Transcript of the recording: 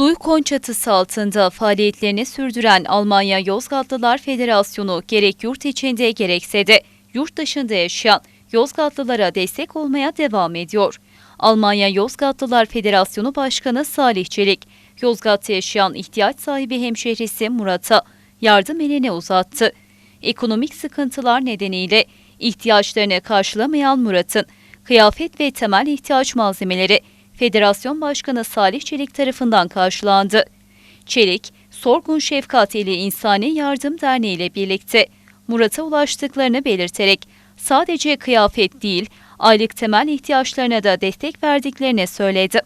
Duykon çatısı altında faaliyetlerini sürdüren Almanya Yozgatlılar Federasyonu gerek yurt içinde gerekse de yurt dışında yaşayan Yozgatlılara destek olmaya devam ediyor. Almanya Yozgatlılar Federasyonu Başkanı Salih Çelik, Yozgat'ta yaşayan ihtiyaç sahibi hemşehrisi Murat'a yardım elini uzattı. Ekonomik sıkıntılar nedeniyle ihtiyaçlarını karşılamayan Murat'ın kıyafet ve temel ihtiyaç malzemeleri Federasyon Başkanı Salih Çelik tarafından karşılandı. Çelik, Sorgun Şefkat ile İnsani Yardım Derneği ile birlikte Murat'a ulaştıklarını belirterek sadece kıyafet değil, aylık temel ihtiyaçlarına da destek verdiklerini söyledi.